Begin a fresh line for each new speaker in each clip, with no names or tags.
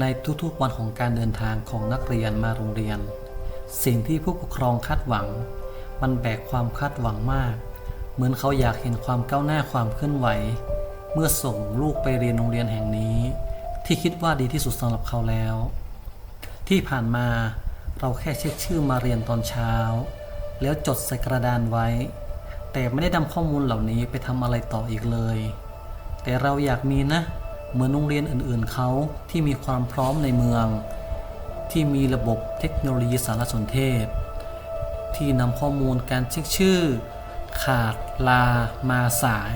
ในทุกๆวันของการเดินทางของนักเรียนมาโรงเรียน สิ่งที่ผู้ปกครองคาดหวัง มันแบกความคาดหวังมาก เหมือนเขาอยากเห็นความก้าวหน้าความเคลื่อนไหว เมื่อส่งลูกไปเรียนโรงเรียนแห่งนี้ ที่คิดว่าดีที่สุดสำหรับเขาแล้ว ที่ผ่านมาเราแค่เช็คชื่อมาเรียนตอนเช้า แล้วจดใส่กระดานไว้ แต่ไม่ได้นำข้อมูลเหล่านี้ไปทำอะไรต่ออีกเลย แต่เราอยากมีนะ เหมือนโรงเรียนอื่นๆเขาที่มีความพร้อมในเมือง ที่มีระบบเทคโนโลยีสารสนเทศ ที่นำข้อมูลการเช็คชื่อ ขาดลามาสาย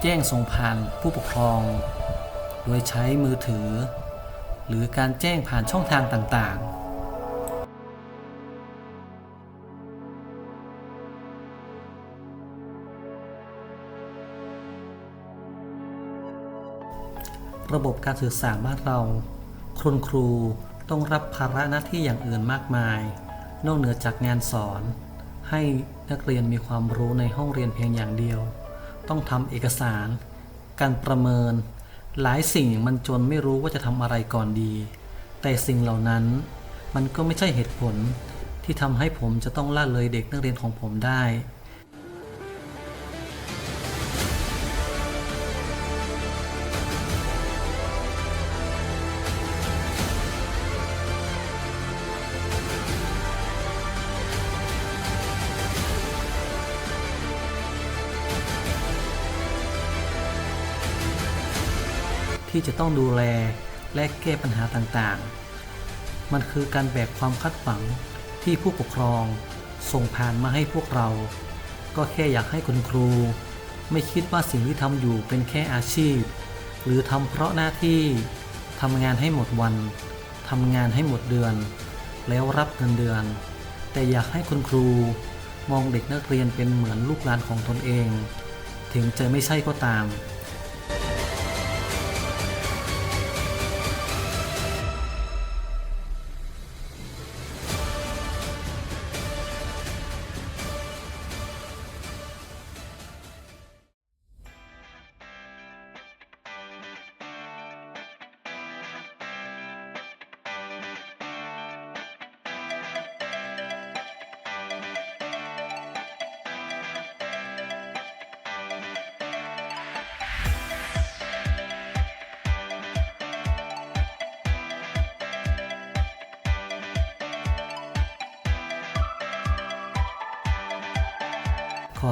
แจ้งส่งผ่านผู้ปกครอง โดยใช้มือถือ หรือการแจ้งผ่านช่องทางต่างๆ ระบบการศึกษาบ้านเรา คุณครูต้องรับภาระหน้าที่อย่างอื่นมากมาย นอกเหนือจากงานสอน ให้นักเรียนมีความรู้ในห้องเรียนเพียงอย่างเดียว ต้องทำเอกสาร การประเมิน หลายสิ่งมันจนไม่รู้ว่าจะทำอะไรก่อนดี แต่สิ่งเหล่านั้นมันก็ไม่ใช่เหตุผลที่ทำให้ผมจะต้องละเลยเด็กนักเรียนของผมได้ ที่จะต้องดูแลและแก้ปัญหาต่างๆ มันคือการแบกความคาดหวังที่ผู้ปกครองส่งผ่านมาให้พวกเรา ก็แค่อยากให้คุณครู ไม่คิดว่าสิ่งที่ทำอยู่เป็นแค่อาชีพ หรือทำเพราะหน้าที่ทำงานให้หมดวันทำงานให้หมดเดือน แล้วรับเงินเดือน แต่อยากให้คุณครูมองเด็กนักเรียนเป็นเหมือนลูกหลานของตนเอง ถึงจะไม่ใช่ก็ตาม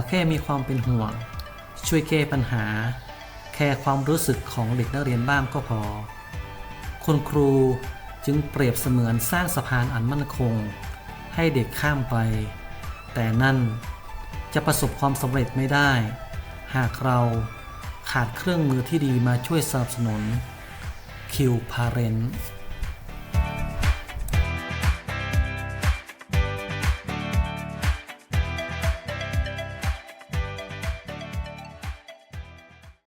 แค่มีความเป็นห่วง ช่วยแก้ปัญหา แค่ความรู้สึกของเด็กนักเรียนบ้างก็พอ คุณครูจึงเปรียบเสมือนสร้างสะพานอันมั่นคง ให้เด็กข้ามไป แต่นั่นจะประสบความสำเร็จไม่ได้ หากเราขาดเครื่องมือที่ดีมาช่วยสนับสนุนคิวพาเรนต์